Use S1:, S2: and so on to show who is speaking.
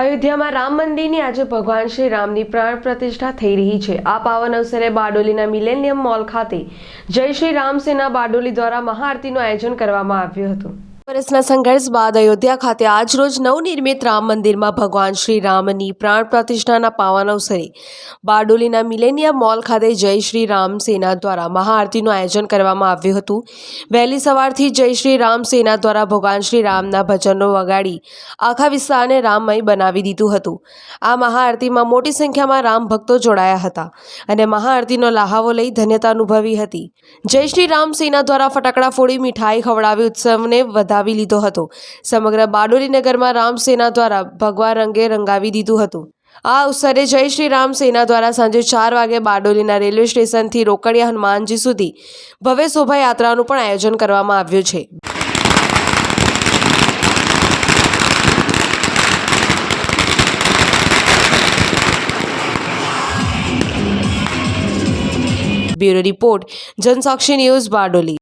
S1: અયોધ્યામાં રામ મંદિરની આજે ભગવાન શ્રી રામની પ્રાણ પ્રતિષ્ઠા થઈ રહી છે. આ પાવન અવસરે બારડોલીના મિલેનિયમ મોલ ખાતે જય શ્રી રામ સેના બારડોલી દ્વારા મહાઆરતીનું આયોજન કરવામાં આવ્યું હતું. વર્ષના સંઘર્ષ બાદ અયોધ્યા ખાતે આજરોજ નવનિર્મિત રામ મંદિરમાં ભગવાન શ્રી રામની પ્રાણ પ્રતિષ્ઠાના પાવન અવસરે બારડોલીના મિલેનિયમ મોલ ખાતે જય શ્રી રામ સેના દ્વારા મહાઆરતીનું આયોજન કરવામાં આવ્યું હતું. વહેલી સવારથી જય શ્રી રામ સેના દ્વારા ભગવાન શ્રી રામના ભજનો વગાડી આખા વિસ્તારને રામમય બનાવી દીધું હતું. આ મહાઆરતીમાં મોટી સંખ્યામાં રામ ભક્તો જોડાયા હતા અને મહાઆરતીનો લહાવો લઈ ધન્યતા અનુભવી હતી. જય શ્રી રામ સેના દ્વારા ફટાકડા ફોડી મીઠાઈ ખવડાવી ઉત્સવને વધાવી લીધો હતો. સમગ્ર બારડોલી નગરમાં રામસેના દ્વારા ભગવા રંગે રંગાવી દીધું હતું. આ અવસરે જય શ્રી રામ સેના દ્વારા સાંજે ચાર વાગે બારડોલીના રેલવે સ્ટેશનથી રોકડિયા હનુમાનજી સુધી ભવ્ય શોભાયાત્રાનું પણ આયોજન કરવામાં આવ્યું છે. Bureau report Jansakshi news Bardoli.